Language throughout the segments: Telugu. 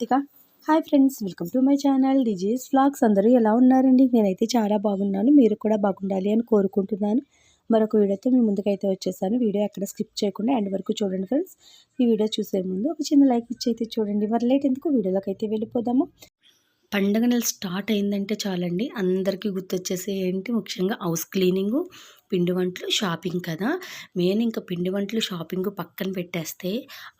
Karthika. Hi friends welcome to my channel disease ఫ్లాగ్స్ అందరూ ఎలా ఉన్నారండి? నేనైతే చాలా బాగున్నాను. మీరు కూడా బాగుండాలి అని కోరుకుంటున్నాను. మరొక వీడియోతో మీ ముందుకైతే వచ్చేసాను. వీడియో ఎక్కడ స్కిప్ చేయకుండా ఎండ్ వరకు చూడండి ఫ్రెండ్స్ ఈ వీడియో చూసే ముందు ఒక చిన్న లైక్ ఇచ్చి అయితే చూడండి. మరి లేట్ ఎందుకు వీడియోలోకి అయితే వెళ్ళిపోదాము? పండుగ నెల స్టార్ట్ అయిందంటే చాలండి. అందరికీ గుర్తొచ్చేసి ఏంటి? ముఖ్యంగా హౌస్ క్లీనింగు పిండి వంటలు షాపింగ్ కదా! మెయిన్ ఇంకా పిండి వంటలు షాపింగ్ పక్కన పెట్టేస్తే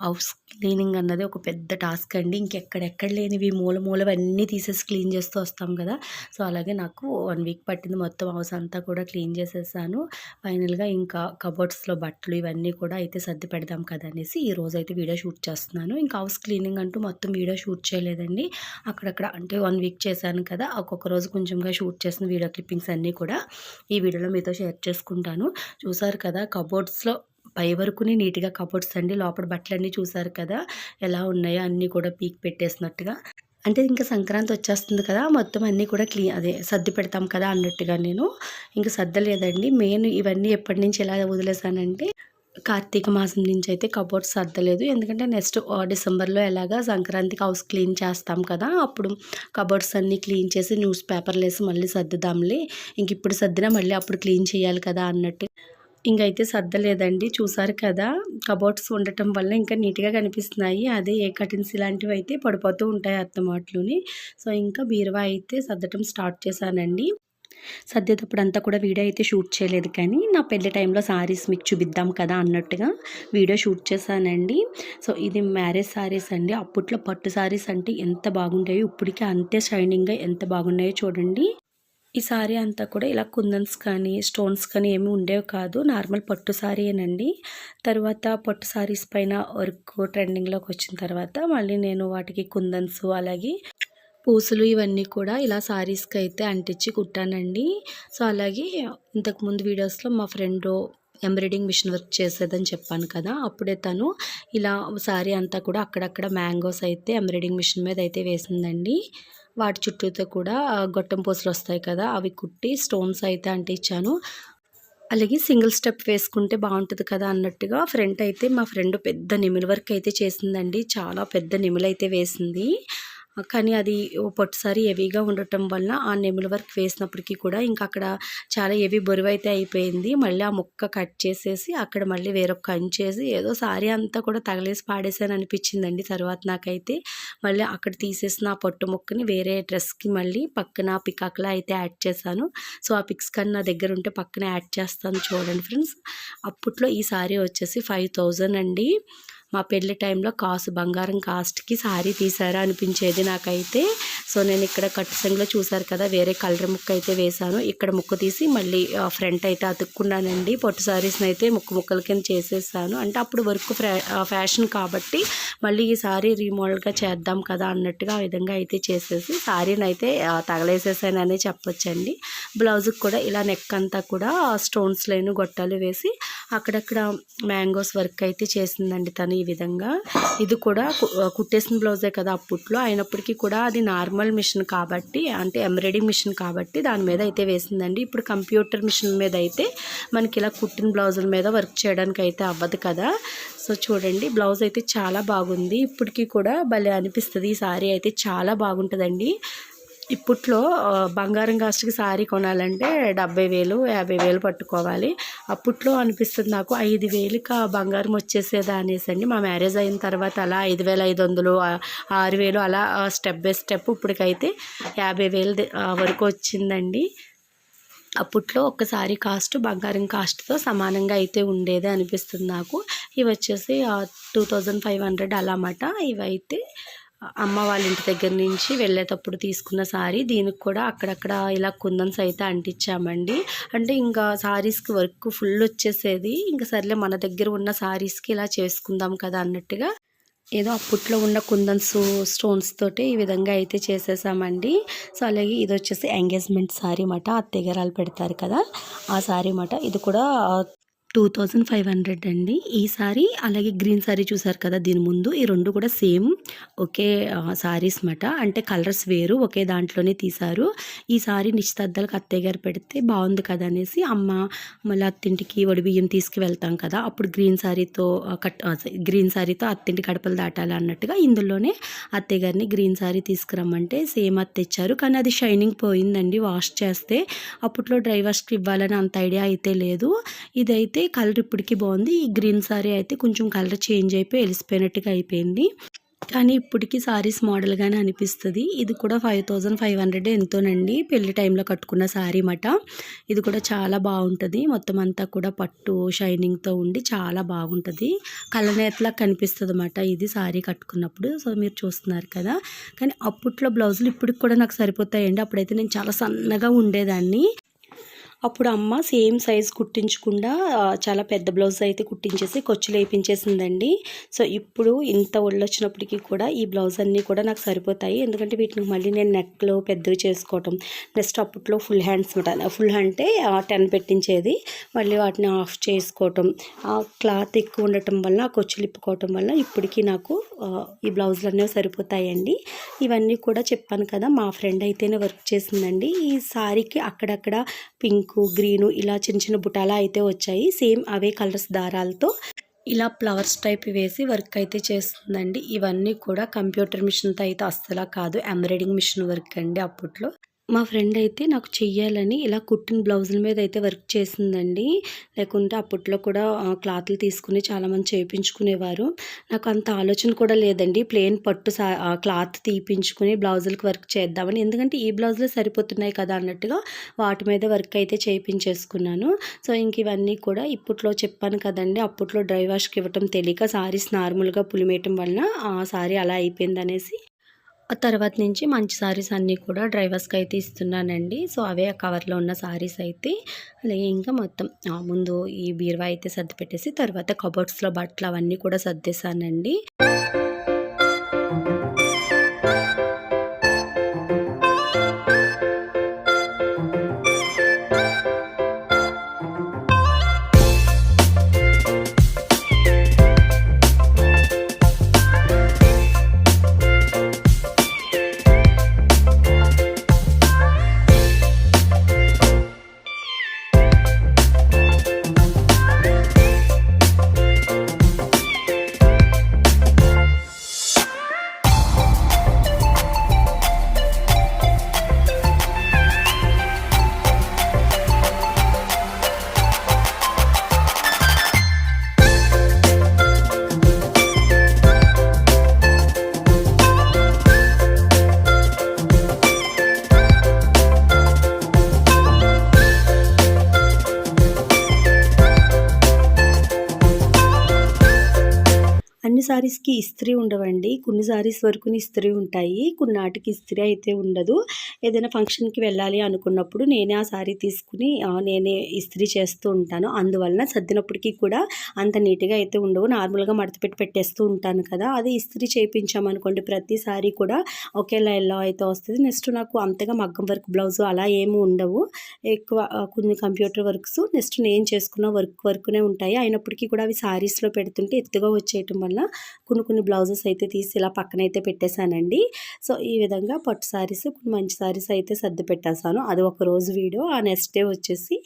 హౌస్ క్లీనింగ్ అన్నది ఒక పెద్ద టాస్క్ అండి. ఇంకెక్కడెక్కడ లేనివి మూల మూలవన్నీ తీసేసి క్లీన్ చేస్తూ వస్తాం కదా! సో అలాగే నాకు వన్ వీక్ పట్టింది మొత్తం హౌస్ అంతా కూడా క్లీన్ చేసేసాను. ఫైనల్గా ఇంకా కబోర్డ్స్లో బట్టలు ఇవన్నీ కూడా అయితే సర్ది పెడదాం కదా! అనేసి ఈ రోజు అయితే వీడియో షూట్ చేస్తున్నాను. ఇంకా హౌస్ క్లీనింగ్ అంటూ మొత్తం వీడియో షూట్ చేయలేదండి. అక్కడక్కడ అంటే వన్ వీక్ చేశాను కదా! ఒక్కొక్క రోజు కొంచెంగా షూట్ చేసిన వీడియో క్లిప్పింగ్స్ అన్నీ కూడా ఈ వీడియోలో మీతో షేర్ చేసుకుంటాను చూసారు కదా కబోర్డ్స్లో పై వరకుని నీట్గా కబోర్డ్స్ అండి లోపల బట్టలన్నీ చూసారు కదా ఎలా ఉన్నాయో అన్నీ కూడా పీక్ పెట్టేసినట్టుగా. అంటే ఇంకా సంక్రాంతి వచ్చేస్తుంది కదా మొత్తం అన్నీ కూడా క్లీ అదే సర్ది పెడతాం కదా అన్నట్టుగా నేను. ఇంకా సర్దలేదండి. మెయిన్ ఇవన్నీ ఎప్పటి నుంచి ఎలా వదిలేసానంటే కార్తీక మాసం నుంచి అయితే కబోర్డ్స్ సర్దలేదు. ఎందుకంటే నెక్స్ట్ డిసెంబర్లో ఎలాగా సంక్రాంతికి హౌస్ క్లీన్ చేస్తాం కదా అప్పుడు కబోర్డ్స్ అన్నీ క్లీన్ చేసి న్యూస్ పేపర్లు వేసి మళ్ళీ సర్దుదాంలే. ఇంక ఇప్పుడు సర్దినా మళ్ళీ అప్పుడు క్లీన్ చేయాలి కదా అన్నట్టు. ఇంకైతే సర్దలేదండి. చూసారు కదా కబోర్డ్స్ ఉండటం వల్ల ఇంకా నీట్గా కనిపిస్తున్నాయి. అదే ఏ కటిన్స్ ఇలాంటివి అయితే పడిపోతూ ఉంటాయి అత్తమాటలుని. సో ఇంకా బీరువా అయితే సర్దటం స్టార్ట్ చేశానండి. సర్దేటప్పుడు అంతా కూడా వీడియో అయితే షూట్ చేయలేదు కానీ నా పెళ్ళి టైంలో శారీస్ మీకు చూపిద్దాం కదా అన్నట్టుగా వీడియో షూట్ చేశానండి. సో ఇది మ్యారేజ్ శారీస్ అండి. అప్పట్లో పట్టు శారీస్ అంటే ఎంత బాగుంటాయో ఇప్పటికీ అంతే షైనింగ్గా ఎంత బాగున్నాయో చూడండి. ఈ సారీ అంతా కూడా ఇలా కుందన్స్ కానీ స్టోన్స్ కానీ ఏమి ఉండేవి కాదు. నార్మల్ పట్టు సారీయేనండి. తర్వాత పట్టు సారీస్ పైన వర్క్ ట్రెండింగ్లోకి వచ్చిన తర్వాత మళ్ళీ నేను వాటికి కుందన్స్ అలాగే పూసలు ఇవన్నీ కూడా ఇలా శారీస్కి అయితే అంటించి కుట్టానండి. సో అలాగే ఇంతకుముందు వీడియోస్లో మా ఫ్రెండ్ ఎంబ్రాయిడింగ్ మిషన్ వర్క్ చేసేదని చెప్పాను కదా అప్పుడే తను ఇలా సారీ అంతా కూడా అక్కడక్కడ మ్యాంగోస్ అయితే ఎంబ్రాయిడింగ్ మిషన్ మీద అయితే వేసిందండి. వాటి చుట్టూతో కూడా గొట్టం పూసలు వస్తాయి కదా అవి కుట్టి స్టోన్స్ అయితే అంటించాను. అలాగే సింగిల్ స్టెప్ వేసుకుంటే బాగుంటుంది కదా అన్నట్టుగా ఫ్రంట్ అయితే మా ఫ్రెండ్ పెద్ద నిమిల వర్క్ అయితే చేసిందండి చాలా పెద్ద నిమిలైతే అయితే వేసింది. కానీ అది పొట్టుసారి హెవీగా ఉండటం వల్ల ఆ నెమల వర్క్ వేసినప్పటికీ కూడా ఇంకా అక్కడ చాలా హెవీ బరువు అయితే అయిపోయింది. మళ్ళీ ఆ ముక్క కట్ చేసేసి అక్కడ మళ్ళీ వేరొక కంచేసి ఏదో సారీ అంతా కూడా తగలేసి పాడేసాను అనిపించిందండి తర్వాత నాకైతే. మళ్ళీ అక్కడ తీసేసిన ఆ పొట్టు ముక్కని వేరే డ్రెస్కి మళ్ళీ పక్కన పికాక్లా అయితే యాడ్ చేశాను. సో ఆ పిక్స్ కానీ నా దగ్గర ఉంటే పక్కన యాడ్ చేస్తాను చూడండి ఫ్రెండ్స్. అప్పట్లో ఈ సారీ వచ్చేసి ఫైవ్ అండి. మా పెళ్ళి టైంలో కాసు బంగారం కాస్ట్కి సారీ తీసారా అనిపించేది నాకైతే. సో నేను ఇక్కడ కట్టుసంగిలో చూసారు కదా వేరే కలర్ ముక్క అయితే వేశాను. ఇక్కడ ముక్క తీసి మళ్ళీ ఫ్రంట్ అయితే అతుక్కున్నానండి. పొట్టు సారీస్ని అయితే ముక్క ముక్కల కింద చేసేసాను. అంటే అప్పుడు వర్క్ ఫ్యాషన్ కాబట్టి మళ్ళీ ఈ సారీ రీమోడల్గా చేద్దాం కదా అన్నట్టుగా ఆ విధంగా అయితే చేసేసి సారీని అయితే తగలేసేసాననే చెప్పొచ్చండి. బ్లౌజ్కి కూడా ఇలా నెక్ అంతా కూడా స్టోన్స్ లేని గొట్టాలు వేసి అక్కడక్కడ మ్యాంగోస్ వర్క్ అయితే చేసిందండి తను. ఈ విధంగా ఇది కూడా కుట్టేసిన బ్లౌజే కదా అప్పట్లో. అయినప్పటికీ కూడా అది నార్మల్ మిషన్ కాబట్టి అంటే ఎంబ్రాయిడింగ్ మిషన్ కాబట్టి దాని మీద అయితే వేసిందండి. ఇప్పుడు కంప్యూటర్ మిషన్ మీద అయితే మనకి ఇలా కుట్టిన బ్లౌజుల మీద వర్క్ చేయడానికి అయితే అవ్వదు కదా. సో చూడండి బ్లౌజ్ అయితే చాలా బాగుంది. ఇప్పటికీ కూడా భలే అనిపిస్తుంది. ఈ సారీ అయితే చాలా బాగుంటుందండి. ఇప్పట్లో బంగారం కాస్ట్కి సారీ కొనాలంటే డెబ్బై వేలు యాభై వేలు పట్టుకోవాలి. అప్పట్లో అనిపిస్తుంది నాకు ఐదు వేలుకి బంగారం వచ్చేసేదా అనేసండి మా మ్యారేజ్ అయిన తర్వాత అలా ఐదు వేల ఐదు వందలు ఆరు వేలు అలా స్టెప్ బై స్టెప్ ఇప్పటికైతే యాభై వేలు వరకు వచ్చిందండి. అప్పట్లో ఒక్కసారి కాస్ట్ బంగారం కాస్ట్తో సమానంగా అయితే ఉండేది అనిపిస్తుంది నాకు. ఇవి వచ్చేసి టూ థౌజండ్ ఫైవ్ హండ్రెడ్ అలా అన్నమాట. ఇవైతే అమ్మ వాళ్ళ ఇంటి దగ్గర నుంచి వెళ్ళేటప్పుడు తీసుకున్న శారీ దీనికి కూడా అక్కడక్కడ ఇలా కుందన్స్ అయితే అంటించామండి. అంటే ఇంకా శారీస్కి వర్క్ ఫుల్ వచ్చేసేది. ఇంకా సర్లే మన దగ్గర ఉన్న శారీస్కి ఇలా చేసుకుందాం కదా అన్నట్టుగా ఏదో అప్పట్లో ఉన్న కుందన్స్ స్టోన్స్ తోటి ఈ విధంగా అయితే చేసేసామండి. సో అలాగే ఇది వచ్చేసి ఎంగేజ్మెంట్ శారీ మాట అత్తయ్యగారాలు పెడతారు కదా ఆ శారీ మాట ఇది కూడా టూ థౌజండ్ ఫైవ్ హండ్రెడ్ అండి. ఈ సారీ అలాగే గ్రీన్ సారీ చూసారు కదా దీని ముందు. ఈ రెండు కూడా సేమ్ ఒకే సారీస్ మాట. అంటే కలర్స్ వేరు ఒకే దాంట్లోనే తీశారు. ఈ సారీ నిశ్చితార్థాలకు అత్తయ్య గారు పెడితే బాగుంది కదా అనేసి అమ్మ మళ్ళీ అత్తింటికి వడి బియ్యం తీసుకువెళ్తాం కదా అప్పుడు గ్రీన్ సారీతో కట్ గ్రీన్ సారీతో అత్తింటి కడపలు దాటాలి అన్నట్టుగా ఇందులోనే అత్తయ్య గారిని గ్రీన్ సారీ తీసుకురమ్మంటే సేమ్ అత్తెచ్చారు కానీ అది షైనింగ్ పోయిందండి వాష్ చేస్తే. అప్పట్లో డ్రై వాష్కి ఇవ్వాలని అంత ఐడియా అయితే లేదు. ఇదైతే కలర్ ఇప్పటికీ బాగుంది. ఈ గ్రీన్ సారీ అయితే కొంచెం కలర్ చేంజ్ అయిపోయి వెలిసిపోయినట్టుగా అయిపోయింది. కానీ ఇప్పటికీ సారీస్ మోడల్గానే అనిపిస్తుంది. ఇది కూడా ఫైవ్ థౌజండ్ ఫైవ్ హండ్రెడ్ ఎంతోనండి. పెళ్ళి టైంలో కట్టుకున్న సారీ మాట. ఇది కూడా చాలా బాగుంటుంది. మొత్తం అంతా కూడా పట్టు షైనింగ్తో ఉండి చాలా బాగుంటుంది. కలనేతలా కనిపిస్తుంది అన్నమాట ఇది సారీ కట్టుకున్నప్పుడు. సో మీరు చూస్తున్నారు కదా. కానీ అప్పట్లో బ్లౌజులు ఇప్పటికి కూడా నాకు సరిపోతాయండి. అప్పుడైతే నేను చాలా సన్నగా ఉండేదాన్ని. అప్పుడు అమ్మ సేమ్ సైజ్ కుట్టించకుండా చాలా పెద్ద బ్లౌజ్ అయితే కుట్టించేసి కొచ్చులు వేయించేసిందండి సో ఇప్పుడు ఇంత ఒళ్ళు వచ్చినప్పటికీ కూడా ఈ బ్లౌజ్ అన్నీ కూడా నాకు సరిపోతాయి. ఎందుకంటే వీటిని మళ్ళీ నేను నెక్లో పెద్దవి చేసుకోవటం. నెక్స్ట్ అప్పట్లో ఫుల్ హ్యాండ్స్ ఫుల్ అంటే టెన్ పెట్టించేది. మళ్ళీ వాటిని ఆఫ్ చేసుకోవటం. ఆ క్లాత్ ఎక్కువ ఉండటం వల్ల ఆ కొచ్చులు ఇప్పుకోవటం వల్ల ఇప్పటికీ నాకు ఈ బ్లౌజులు అనేవి సరిపోతాయండి. ఇవన్నీ కూడా చెప్పాను కదా మా ఫ్రెండ్ అయితేనే వర్క్ చేసిందండి. ఈ సారీకి అక్కడక్కడ పింక్ గ్రీను ఇలా చిన్న చిన్న బుటాలా అయితే వచ్చాయి. సేమ్ అవే కలర్స్ దారాలతో ఇలా ఫ్లవర్స్ టైప్ వేసి వర్క్ అయితే చేస్తుందండి. ఇవన్నీ కూడా కంప్యూటర్ మిషన్తో అయితే అస్సలా కాదు. ఎంబ్రాయిడింగ్ మిషన్ వర్క్ అండి అప్పట్లో. మా ఫ్రెండ్ అయితే నాకు చెయ్యాలని ఇలా కుట్టిన బ్లౌజుల మీద అయితే వర్క్ చేసిందండి. లేకుంటే అప్పట్లో కూడా క్లాత్లు తీసుకుని చాలామంది చేయించుకునేవారు నాకు అంత ఆలోచన కూడా లేదండి. ప్లెయిన్ పట్టు సా క్లాత్ తీపించుకుని బ్లౌజులకు వర్క్ చేద్దామని. ఎందుకంటే ఈ బ్లౌజులే సరిపోతున్నాయి కదా అన్నట్టుగా వాటి మీద వర్క్ అయితే చేయించేసుకున్నాను సో ఇంక ఇవన్నీ కూడా ఇప్పట్లో చెప్పాను కదండి. అప్పట్లో డ్రై వాష్కి ఇవ్వటం తెలియక సారీస్ నార్మల్గా పులిమేయటం వలన ఆ సారీ అలా అయిపోయింది అనేసి తర్వాత నుంచి మంచి సారీస్ అన్నీ కూడా డ్రైవర్స్కి అయితే ఇస్తున్నానండి. సో అవే ఆ కవర్లో ఉన్న సారీస్ అయితే అలాగే ఇంకా మొత్తం ఆ, ముందు ఈ బీరువా అయితే సర్ది పెట్టేసి తర్వాత కబోర్డ్స్లో బట్టలు అవన్నీ కూడా సర్దేశానండి. కొన్ని సారీస్కి ఇస్త్రీ ఉండవండి. కొన్ని సారీస్ వరకు ఇస్త్రీ ఉంటాయి. కొన్నాటికి ఇస్త్రీ అయితే ఉండదు. ఏదైనా ఫంక్షన్కి వెళ్ళాలి అనుకున్నప్పుడు నేనే ఆ సారీ తీసుకుని నేనే ఇస్త్రీ చేస్తూ ఉంటాను. అందువలన సర్దినప్పటికీ కూడా అంత నీట్గా అయితే ఉండవు. నార్మల్గా మడతపెట్టి పెట్టేస్తూ ఉంటాను కదా! అది ఇస్త్రీ చేయించామనుకోండి ప్రతి సారీ కూడా ఒకేలా లైన్లో అయితే వస్తుంది. నెక్స్ట్ నాకు అంతగా మగ్గం వర్క్ బ్లౌజ్ అలా ఏమి ఉండవు. ఎక్కువ కొన్ని కంప్యూటర్ వర్క్స్ నెక్స్ట్ నేను చేసుకున్న వర్క్ వర్క్నే ఉంటాయి. అయినప్పటికీ కూడా అవి సారీస్లో పెడుతుంటే ఎత్తుగా వచ్చేయటం వల్ల కొన్ని కొన్ని బ్లౌజెస్ అయితే తీసి ఇలా పక్కన అయితే పెట్టేశానండి. సో ఈ విధంగా పట్టు సారీస్ కొన్ని మంచి శారీస్ అయితే సర్ది పెట్టేశాను. అది ఒక రోజు వీడియో ఆ నెక్స్ట్ డే వచ్చేసి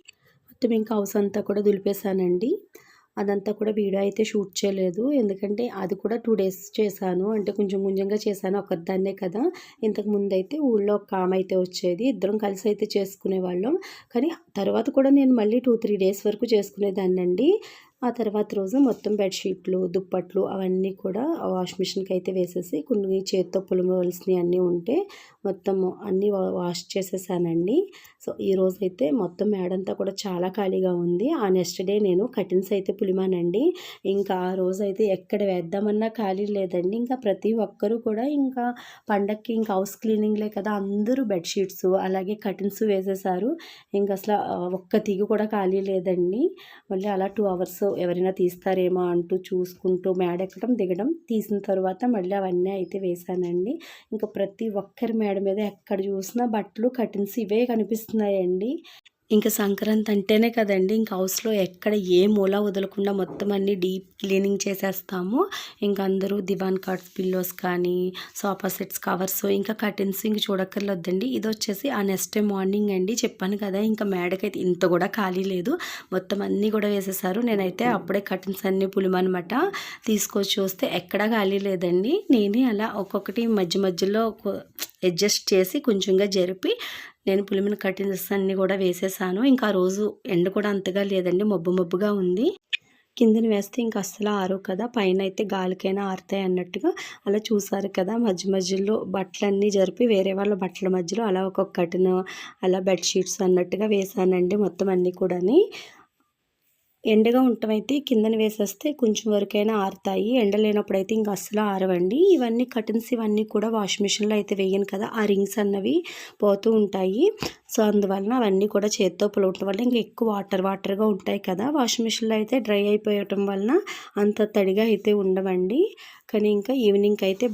మొత్తం ఇంకా హౌస్ అంతా కూడా దులిపేశానండి. అదంతా కూడా వీడియో అయితే షూట్ చేయలేదు. ఎందుకంటే అది కూడా టూ డేస్ చేశాను. అంటే కొంచెం ముంజంగా చేశాను ఒకదాన్నే కదా. ఇంతకు ముందు అయితే ఊళ్ళో ఒక ఆమె అయితే వచ్చేది. ఇద్దరం కలిసి అయితే చేసుకునే వాళ్ళం కానీ తర్వాత కూడా నేను మళ్ళీ టూ త్రీ డేస్ వరకు చేసుకునేదాన్ని అండి ఆ తర్వాత రోజు మొత్తం బెడ్షీట్లు దుప్పట్లు అవన్నీ కూడా వాష్ మిషన్కి అయితే వేసేసి కొన్ని చేత్తో పులమవలసినవి అన్నీ ఉంటే మొత్తం అన్నీ వా- వాష్ చేసేసానండి. సో ఈ అయితే మొత్తం మేడంతా కూడా చాలా ఖాళీగా ఉంది. ఆ నెక్స్ట్ డే నేను కటిన్స్ అయితే పులిమానండి. ఇంకా ఆ రోజు అయితే ఎక్కడ వేద్దామన్నా ఖాళీ లేదండి. ఇంకా ప్రతి ఒక్కరూ కూడా ఇంకా పండక్కి ఇంకా హౌస్ క్లీనింగ్లే కదా అందరూ బెడ్షీట్స్ అలాగే కటిన్స్ వేసేసారు. ఇంకా అసలు ఒక్క తిగి కూడా ఖాళీ లేదండి. మళ్ళీ అలా టూ అవర్స్ ఎవరైనా తీస్తారేమో అంటూ చూసుకుంటూ మేడ ఎక్కడం దిగడం తీసిన తర్వాత మళ్ళీ అవన్నీ అయితే వేశానండి. ఇంకా ప్రతి ఒక్కరి మేడ మీద ఎక్కడ చూసినా బట్టలు కటిన్స్ ఇవే కనిపిస్తున్నాయండి. ఇంకా సంక్రాంతి అంటేనే కదండి ఇంకా హౌస్‌లో ఎక్కడ ఏ మూల వదలకుండా మొత్తం అన్నీ డీప్ క్లీనింగ్ చేసేస్తాము. ఇంక అందరూ దివాన్ కార్డ్స్ పిల్లోస్ కానీ, సోఫా సెట్స్ కవర్స్ ఇంకా కర్టెన్స్ ఇంక చూడక్కర్లేదండి. ఇదొచ్చేసి ఆ నెక్స్ట్ డే మార్నింగ్ అండి. చెప్పాను కదా! ఇంకా మేడకైతే ఇంత కూడా ఖాళీ లేదు. మొత్తం అన్నీ కూడా వేసేసారు. నేనైతే అప్పుడే కర్టెన్స్ అన్నీ పులిమనమాట తీసుకొచ్చి చూస్తే ఎక్కడా ఖాళీ లేదండి. నేనే అలా ఒక్కొక్కటి మధ్య మధ్యలో అడ్జస్ట్ చేసి కొంచెంగా జరిపి నేను పులిమిన కటింగ్స్ అన్నీ కూడా వేసేసాను. ఇంకా ఆ రోజు ఎండ కూడా అంతగా లేదండి. మబ్బు మబ్బుగా ఉంది. కిందన వేస్తే ఇంక అస్సలు ఆరు కదా! పైన అయితే గాలికైనా ఆరుతాయి అన్నట్టుగా అలా చూసారు కదా! మధ్య మధ్యలో బట్టలన్నీ జరిపి వేరే వాళ్ళ బట్టల మధ్యలో అలా ఒక్కొక్క కర్టెను అలా బెడ్‌షీట్స్ అన్నట్టుగా వేసానండి మొత్తం అన్నీ కూడాని. ఎండగా ఉండటమైతే కిందన వేసేస్తే కొంచెం వరకైనా ఆరుతాయి. ఎండ లేనప్పుడు అయితే ఇంకా అస్సలు ఆరవండి. ఇవన్నీ కటన్స్ ఇవన్నీ కూడా వాషింగ్ మిషన్‌లో అయితే వేయను కదా! ఆ రింగ్స్ అన్నవి పోతూ ఉంటాయి. సో, అందువలన అవన్నీ కూడా చేత్తో పులవటం వల్ల ఇంకా ఎక్కువ వాటర్ వాటర్‌గా ఉంటాయి కదా! వాషింగ్ మిషన్‌లో అయితే డ్రై అయిపోయటం వలన అంత తడిగా అయితే ఉండవండి. కానీ ఇంకా ఈవినింగ్‌కి అయితే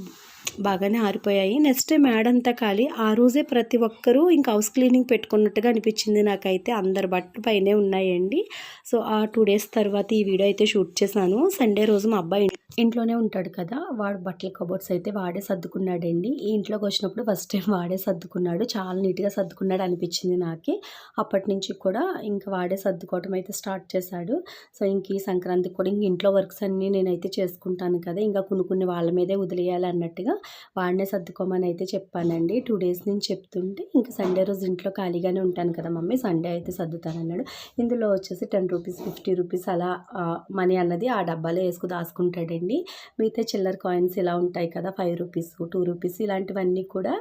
బాగానే ఆరిపోయాయి. నెక్స్ట్ టైం మేడంతా ఖాళీ. ఆ రోజే ప్రతి ఒక్కరూ ఇంకా హౌస్ క్లీనింగ్ పెట్టుకున్నట్టుగా అనిపించింది నాకైతే. అందరి బట్టలు పైనే ఉన్నాయండి. సో, ఆ టూ డేస్ తర్వాత ఈ వీడియో అయితే షూట్ చేశాను. సండే రోజు మా అబ్బాయి ఇంట్లోనే ఉంటాడు కదా! వాడు బట్టల కబోర్డ్స్ అయితే వాడే సర్దుకున్నాడండి. ఈ ఇంట్లోకి వచ్చినప్పుడు ఫస్ట్ టైం వాడే సర్దుకున్నాడు. చాలా నీట్‌గా సర్దుకున్నాడు అనిపించింది నాకి. అప్పటినుంచి కూడా ఇంకా వాడే సర్దుకోవటం అయితే స్టార్ట్ చేశాడు. సో, ఇంక ఈ సంక్రాంతికి కూడా ఇంక ఇంట్లో వర్క్స్ అన్నీ నేనైతే చేసుకుంటాను కదా! ఇంకా కొన్ని కొన్ని వాళ్ళ మీదే వదిలేయాలి అన్నట్టుగా వాడినే సర్దుకోమని అయితే చెప్పానండి. టూ డేస్ నుంచి చెప్తుంటే ఇంక సండే రోజు ఇంట్లో ఖాళీగానే ఉంటాను కదా మమ్మీ సండే అయితే సర్దుతానన్నాడు. ఇందులో వచ్చేసి 10 రూపీస్, 50 రూపీస్ అలా మనీ అన్నది ఆ డబ్బాలో వేసుకు దాసుకుంటాడండి. మిగతా చిల్లర కాయిన్స్ ఇలా ఉంటాయి కదా! ఫైవ్ రూపీస్, టూ రూపీస్ ఇలాంటివన్నీ కూడా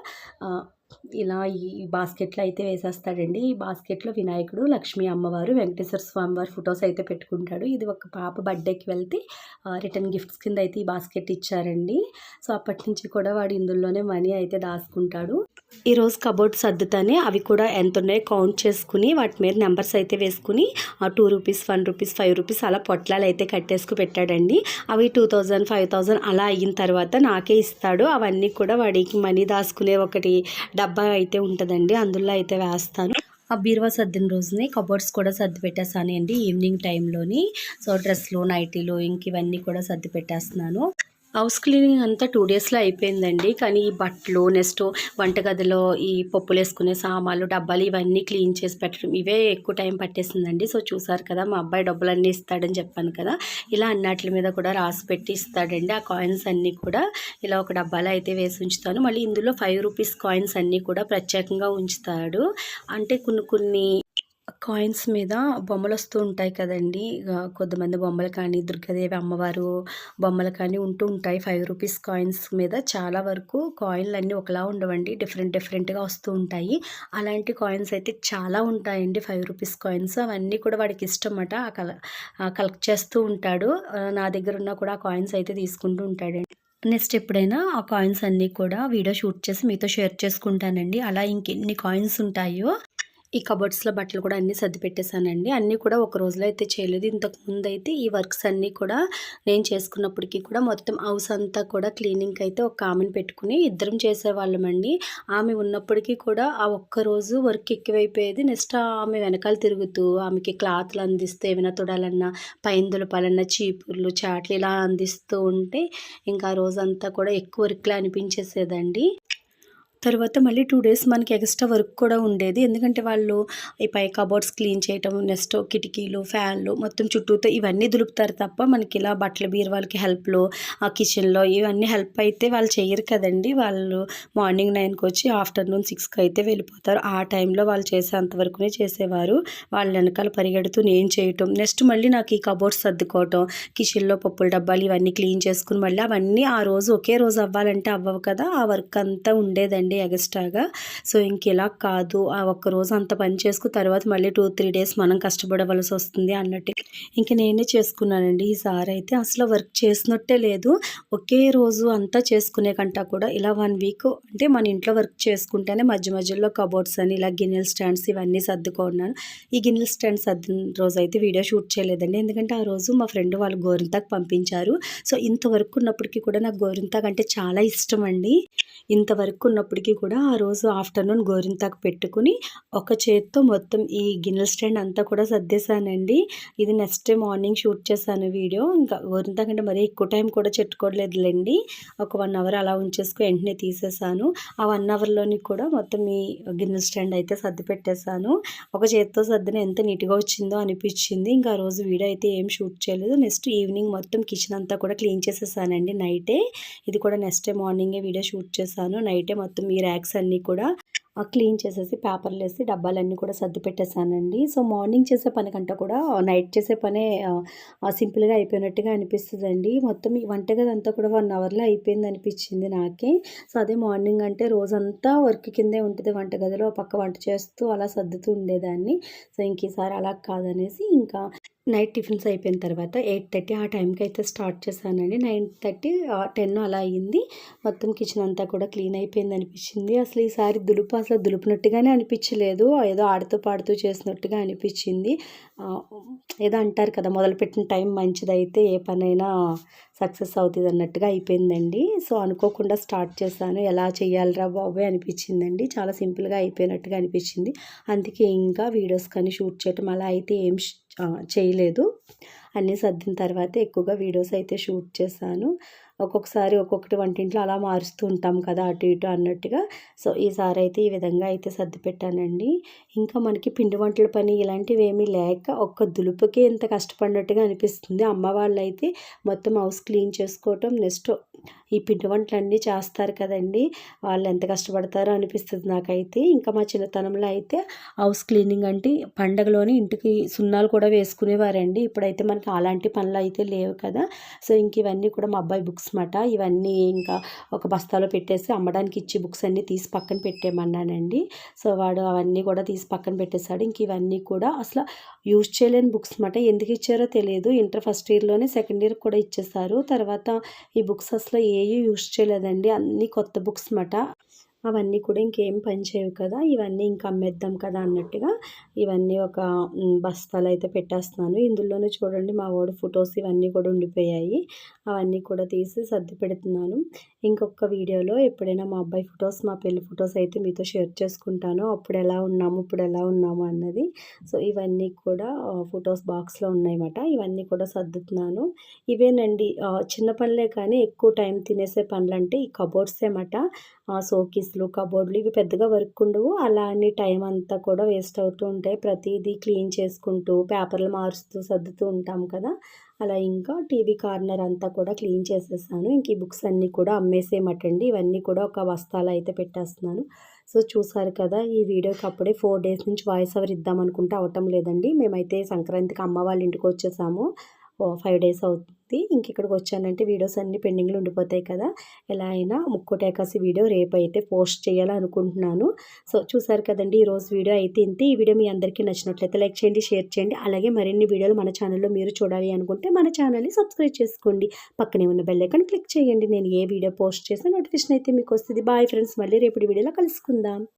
ఇలా ఈ బాస్కెట్‌లో అయితే వేసేస్తాడండి. ఈ బాస్కెట్‌లో వినాయకుడు, లక్ష్మీ అమ్మవారు, వెంకటేశ్వర స్వామి వారి ఫోటోస్ అయితే పెట్టుకుంటాడు. ఇది ఒక పాప బర్త్‌డేకి వెళ్తే రిటర్న్ గిఫ్ట్స్ కింద అయితే ఈ బాస్కెట్ ఇచ్చారండి. సో, అప్పటినుంచి కూడా వాడు ఇందులోనే మనీ అయితే దాసుకుంటాడు. ఈరోజు కబోర్డ్ సర్దుతానే అవి కూడా ఎంత ఉన్నాయో కౌంట్ చేసుకుని వాటి మీద నెంబర్స్ అయితే వేసుకుని two rupees, one rupees, five rupees అలా పొట్లాలు అయితే కట్టేసుకు పెట్టాడండి. అవి 2000, 5000 అలా అయిన తర్వాత నాకే ఇస్తాడు. అవన్నీ కూడా వాడికి మనీ దాసుకునే ఒకటి డబ్బా అయితే ఉంటుందండి అందులో అయితే వేస్తాను. ఆ బీరువా సర్దిన రోజుని కబోర్డ్స్ కూడా సర్ది పెట్టేసానండి ఈవినింగ్ టైంలోని. సో, డ్రెస్‌లు, నైటీలు ఇంక ఇవన్నీ కూడా సర్ది పెట్టేస్తున్నాను. హౌస్ క్లీనింగ్ అంతా టూ డేస్‌లో అయిపోయిందండి. కానీ ఈ బట్టలు నెక్స్ట్ వంటగదిలో ఈ పప్పులు వేసుకునే సామాన్లు, డబ్బాలు ఇవన్నీ క్లీన్ చేసి పెట్టడం ఇవే ఎక్కువ టైం పట్టేసిందండి. సో, చూసారు కదా! మా అబ్బాయి డబ్బులన్నీ ఇస్తాడని చెప్పాను కదా! ఇలా అన్నట్ల మీద కూడా రాసి పెట్టి ఇస్తాడండి. ఆ కాయిన్స్ అన్నీ కూడా ఇలా ఒక డబ్బాలో అయితే వేసి ఉంచుతాను. మళ్ళీ ఇందులో ఫైవ్ రూపీస్ కాయిన్స్ అన్నీ కూడా ప్రత్యేకంగా ఉంచుతాడు. అంటే కొన్ని కొన్ని కాయిన్స్ మీద బొమ్మలు వస్తూ ఉంటాయి కదండీ! కొంతమంది బొమ్మలు కానీ, దుర్గాదేవి అమ్మవారు బొమ్మలు కానీ ఉంటూ ఉంటాయి. ఫైవ్ రూపీస్ కాయిన్స్ మీద చాలా వరకు కాయిన్లు అన్నీ ఒకలా ఉండవండి. డిఫరెంట్ డిఫరెంట్‌గా వస్తూ ఉంటాయి. అలాంటి కాయిన్స్ అయితే చాలా ఉంటాయండి ఫైవ్ రూపీస్ కాయిన్స్. అవన్నీ కూడా వాడికి ఇష్టమట. కల కలెక్ట్ చేస్తూ ఉంటాడు. నా దగ్గర ఉన్న కూడా ఆ కాయిన్స్ అయితే తీసుకుంటూ ఉంటాడండి. నెక్స్ట్ ఎప్పుడైనా ఆ కాయిన్స్ అన్నీ కూడా వీడియో షూట్ చేసి మీతో షేర్ చేసుకుంటానండి. అలా ఇంకెన్ని కాయిన్స్ ఉంటాయో ఈ కబోర్డ్స్‌లో బట్టలు కూడా అన్నీ సర్దిపెట్టేశానండి అన్నీ కూడా ఒక రోజులో అయితే చేయలేదు. ఇంతకుముందయితే ఈ వర్క్స్ అన్నీ కూడా నేను చేసుకున్నప్పటికీ కూడా మొత్తం హౌస్ అంతా కూడా క్లీనింగ్‌కి అయితే ఒక ఆమెను పెట్టుకుని ఇద్దరం చేసేవాళ్ళమండి. ఆమె ఉన్నప్పటికీ కూడా ఆ ఒక్కరోజు వర్క్ ఎక్కువైపోయేది. నెక్స్ట్ ఆమె వెనకాల తిరుగుతూ ఆమెకి క్లాత్‌లు అందిస్తూ ఏమైనా తుడాలన్నా, పైన దులపాలన్నా చీపుర్లు, చాట్లు ఇలా అందిస్తూ ఉంటే ఇంకా ఆ రోజంతా కూడా ఎక్కువ వర్క్‌లా అనిపించేసేదండి. తర్వాత మళ్ళీ టూ డేస్ మనకి ఎక్స్ట్రా వర్క్ కూడా ఉండేది. ఎందుకంటే వాళ్ళు ఈ పై కబోర్డ్స్ క్లీన్ చేయటం, నెక్స్ట్ కిటికీలు, ఫ్యాన్లు మొత్తం చుట్టూతో ఇవన్నీ దులుపుతారు తప్ప మనకి ఇలా బట్టల బీరువాలకి హెల్ప్‌లు, ఆ కిచెన్‌లో ఇవన్నీ హెల్ప్ అయితే వాళ్ళు చేయరు కదండీ! వాళ్ళు మార్నింగ్ నైన్కి వచ్చి ఆఫ్టర్‌నూన్ సిక్స్కి అయితే వెళ్ళిపోతారు. ఆ టైంలో వాళ్ళు చేసేంత వరకునే చేసేవారు. వాళ్ళ వెనకాల పరిగెడుతూ నేను చేయటం, నెక్స్ట్ మళ్ళీ నాకు ఈ కబోర్డ్స్ సర్దుకోవటం, కిచెన్‌లో పప్పుల డబ్బాలు ఇవన్నీ క్లీన్ చేసుకుని మళ్ళీ అవన్నీ ఆ రోజు ఒకే రోజు అవ్వాలంటే అవ్వవు కదా! ఆ వర్క్ అంతా ఉండేదండి ఎగస్ట్రాగా. సో, ఇంక ఇలా కాదు ఆ ఒక్కరోజు అంత పని చేసుకుని తర్వాత మళ్ళీ 2, 3 డేస్ మనం కష్టపడవలసి వస్తుంది అన్నట్టు ఇంక నేనే చేసుకున్నానండి. ఈసారి అయితే అసలు వర్క్ చేసినట్టే లేదు. ఒకే రోజు అంతా చేసుకునే కంటా కూడా ఇలా వన్ వీక్ అంటే మన ఇంట్లో వర్క్ చేసుకుంటేనే మధ్య మధ్యలో కబోర్డ్స్ అని ఇలా గిన్నెల స్టాండ్స్ ఇవన్నీ సర్దుకున్నాను. ఈ గిన్నెల స్టాండ్ సర్దిన రోజు అయితే వీడియో షూట్ చేయలేదండి. ఎందుకంటే ఆ రోజు మా ఫ్రెండ్ వాళ్ళు గోరింతాకు పంపించారు. సో, ఇంతవరకు ఉన్నప్పటికీ కూడా నాకు గోరింతాక్ అంటే చాలా ఇష్టం అండి ఇంతవరకు ఉన్నప్పుడు ఇప్పటికీ కూడా ఆ రోజు ఆఫ్టర్నూన్ గోరింతాకు పెట్టుకుని ఒక చేత్తో మొత్తం ఈ గిన్నెల స్టాండ్ అంతా కూడా సర్దేశానండి. ఇది నెక్స్ట్ డే మార్నింగ్ షూట్ చేశాను వీడియో. ఇంకా గోరింతాకు అంటే మరీ ఎక్కువ టైం కూడా చెట్టుకోవట్లేదులేండి. ఒక వన్ అవర్ అలా ఉంచేసుకుని వెంటనే తీసేసాను ఆ వన్ అవర్లోని కూడా మొత్తం ఈ గిన్నెల స్టాండ్ అయితే సర్ది పెట్టేశాను ఒక చేత్తో సర్దిన ఎంత నీట్గా వచ్చిందో అనిపించింది. ఇంకా ఆ రోజు వీడియో అయితే ఏం షూట్ చేయలేదు. నెక్స్ట్ ఈవినింగ్ మొత్తం కిచెన్ అంతా కూడా క్లీన్ చేసేసానండి నైటే. ఇది కూడా నెక్స్ట్ డే మార్నింగే వీడియో షూట్ చేశాను. నైటే మొత్తం ఈ ర్యాక్స్ అన్నీ కూడా క్లీన్ చేసేసి పేపర్లు వేసి డబ్బాలన్నీ కూడా సర్ది పెట్టేశానండి. సో మార్నింగ్ చేసే పని కంటే కూడా నైట్ చేసే పనే సింపుల్గా అయిపోయినట్టుగా అనిపిస్తుందండి. మొత్తం ఈ వంటగది అంతా కూడా వన్ అవర్లో అయిపోయింది అనిపించింది నాకే. సో అదే మార్నింగ్ అంటే రోజంతా వర్క్ కిందే ఉంటుంది వంటగదిలో ఒక పక్క వంట చేస్తూ అలా సర్దుతూ ఉండేదాన్ని. సో ఇంక ఈసారి అలా కాదనేసి ఇంకా నైట్ టిఫిన్స్ అయిపోయిన తర్వాత ఎయిట్ థర్టీ ఆ టైంకి అయితే స్టార్ట్ చేశానండి. నైన్ థర్టీ టెన్ అలా అయ్యింది. మొత్తం కిచెన్ అంతా కూడా క్లీన్ అయిపోయింది అనిపించింది. అసలు ఈసారి దులుపు అసలు దులుపునట్టుగానే అనిపించలేదు. ఏదో ఆడుతూ పాడుతూ చేసినట్టుగా అనిపించింది. ఏదో అంటారు కదా మొదలుపెట్టిన టైం మంచిదైతే ఏ పనైనా సక్సెస్ అవుతుంది అన్నట్టుగా అయిపోయిందండి. సో అనుకోకుండా స్టార్ట్ చేశాను. ఎలా చేయాలిరా బాబోయ్ అనిపించిందండి. చాలా సింపుల్గా అయిపోయినట్టుగా అనిపించింది. అందుకే ఇంకా వీడియోస్ కానీ షూట్ చేయటం అలా అయితే ఏం చేయలేదు. అన్నీ సర్దిన తర్వాత ఎక్కువగా వీడియోస్ అయితే షూట్ చేశాను. ఒక్కొక్కసారి ఒక్కొక్కటి వంటింట్లో అలా మారుస్తూ ఉంటాం కదా అటు ఇటు అన్నట్టుగా. సో ఈసారి అయితే ఈ విధంగా అయితే సర్ది పెట్టానండి. ఇంకా మనకి పిండి వంటల పని ఇలాంటివి ఏమీ లేక ఒక్క దులుపుకే ఇంత కష్టపడినట్టుగా అనిపిస్తుంది. అమ్మ వాళ్ళు అయితే మొత్తం హౌస్ క్లీన్ చేసుకోవటం నెక్స్ట్ ఈ పిండి వంటలన్నీ చేస్తారు కదండి. వాళ్ళు ఎంత కష్టపడతారో అనిపిస్తుంది నాకైతే. ఇంకా మా చిన్నతనంలో అయితే హౌస్ క్లీనింగ్ అంటే పండగలోని ఇంటికి సున్నాలు కూడా వేసుకునేవారండి. ఇప్పుడైతే మనకి అలాంటి పనులు అయితే లేవు కదా. సో ఇంక ఇవన్నీ కూడా మా అబ్బాయి బుక్స్ మాట ఇవన్నీ ఇంకా ఒక బస్తాలో పెట్టేసి అమ్మడానికి ఇచ్చి బుక్స్ అన్నీ తీసి పక్కన పెట్టేయమన్నానండి. సో వాడు అవన్నీ కూడా తీసి పక్కన పెట్టేశాడు. ఇంక ఇవన్నీ కూడా అసలు యూజ్ చేయలేని బుక్స్ మాట ఎందుకు ఇచ్చారో తెలియదు. ఇంటర్ ఫస్ట్ ఇయర్లోనే సెకండ్ ఇయర్ కూడా ఇచ్చేసారు తర్వాత ఈ బుక్స్ అసలు ఏ యూజ్ చేయలేదండి. అన్నీ కొత్త బుక్స్ మాట అవన్నీ కూడా ఇంకేం పని చేయవు కదా ఇవన్నీ ఇంకా అమ్మేద్దాం కదా అన్నట్టుగా ఇవన్నీ ఒక బస్తాలు అయితే పెట్టేస్తున్నాను. ఇందులోనే చూడండి మా వాడు ఫొటోస్ ఇవన్నీ కూడా ఉండిపోయాయి. అవన్నీ కూడా తీసి సర్ది పెడుతున్నాను. ఇంకొక వీడియోలో ఎప్పుడైనా మా అబ్బాయి ఫొటోస్ మా పెళ్ళి ఫొటోస్ అయితే మీతో షేర్ చేసుకుంటాను. అప్పుడు ఎలా ఉన్నాము ఇప్పుడు ఎలా ఉన్నాము అన్నది. సో ఇవన్నీ కూడా ఫొటోస్ బాక్స్లో ఉన్నాయన్నమాట. ఇవన్నీ కూడా సర్దుతున్నాను. ఇవేనండి చిన్న పనులే కానీ ఎక్కువ టైం తినేసే పనులు అంటే ఈ కబోర్డ్స్ ఏమాట సోకీస్లు కబోర్డ్లు ఇవి పెద్దగా వర్క్ ఉండవు. అలా అని టైం అంతా కూడా వేస్ట్ అవుతూ ఉంటాయి. ప్రతిదీ క్లీన్ చేసుకుంటూ పేపర్లు మారుస్తూ సర్దుతూ ఉంటాం కదా. అలా ఇంకా టీవీ కార్నర్ అంతా కూడా క్లీన్ చేసేసాను. ఇంక ఈ బుక్స్ అన్నీ కూడా అమ్మేసేయమటండి. ఇవన్నీ కూడా ఒక బస్తాలో అయితే పెట్టేస్తున్నాను. సో చూసారు కదా ఈ వీడియోకి అప్పుడే ఫోర్ డేస్ నుంచి వాయిస్ ఓవర్ ఇద్దామనుకుంటే అవటం లేదండి. మేమైతే సంక్రాంతికి అమ్మ వాళ్ళ ఇంటికి వచ్చేసాము. ఫైవ్ డేస్ అవుతుంది. ఇంక ఇక్కడికి వచ్చానంటే వీడియోస్ అన్నీ పెండింగ్లో ఉండిపోతాయి కదా. ఎలా అయినా ముక్కోటి ఏకాశి వీడియో రేపు అయితే పోస్ట్ చేయాలనుకుంటున్నాను. సో చూసారు కదండి ఈరోజు వీడియో అయితే ఇంతే. ఈ వీడియో మీ అందరికీ నచ్చినట్లయితే లైక్ చేయండి షేర్ చేయండి. అలాగే మరిన్ని వీడియోలు మన ఛానల్లో మీరు చూడాలి అనుకుంటే మన ఛానల్ని సబ్స్క్రైబ్ చేసుకోండి. పక్కనే ఉన్న బెల్ ఐకాన్ క్లిక్ చేయండి. నేను ఏ వీడియో పోస్ట్ చేసినా నోటిఫికేషన్ అయితే మీకు వస్తుంది. బాయ్ ఫ్రెండ్స్ మళ్ళీ రేపటి వీడియోలో కలుసుకుందాం.